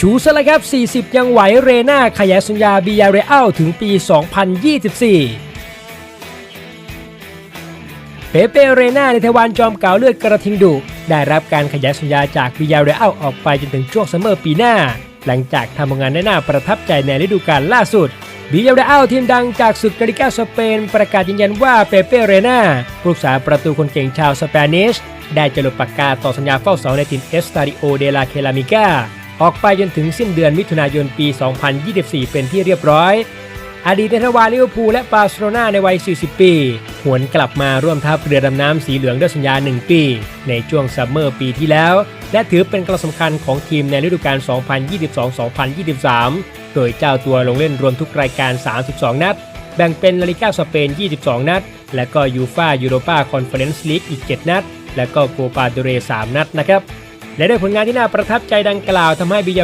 ชูซะเลยครับ 40 ยังไหวเรน่าขยายสัญญาบียาเรอัลถึงปี 2024 เปเปเรน่าในเทวานจอมเก่าเลือดกระทิงดุ ได้รับการขยายสัญญาจากบิยาเรอัลออกไปจนถึงช่วงซัมเมอร์ปีหน้า หลังจากทำงานได้น่าประทับใจในฤดูกาลล่าสุดบิยาเรอัลทีมดังจากศึกกาลิกาสเปน ประกาศยืนยันว่าเปเปเรน่าผู้รักษาประตูคนเก่งชาวสเปนิชได้จลุดปากกาต่อสัญญาเฝ้าเสาในทีมเอสตาดิโอเดลาเคลามิกา ออกไปจนถึงสิ้นเดือนมิถุนายนปี 2024 เป็นที่เรียบร้อย อดีตนักวาลิเวอร์พูลและบาร์เซโลนาในวัย 40 ปี หวนกลับมาร่วมทัพเรือดำน้ำสีเหลืองด้วยสัญญา 1 ปี ในช่วงซัมเมอร์ปีที่แล้ว และถือเป็นกำลังสำคัญของทีมในฤดูกาล 2022-2023 โดยเจ้าตัวลงเล่นรวมทุกรายการ 32 นัด แบ่งเป็นลาลิก้าสเปน 22 นัด และก็ยูฟายูโรปาคอนเฟอเรนซ์ลีกอีก 7 นัด และก็โกปาเดเร3นัดนะครับ และด้วยผลงานที่น่าประทับใจดังกล่าวทำให้บิยา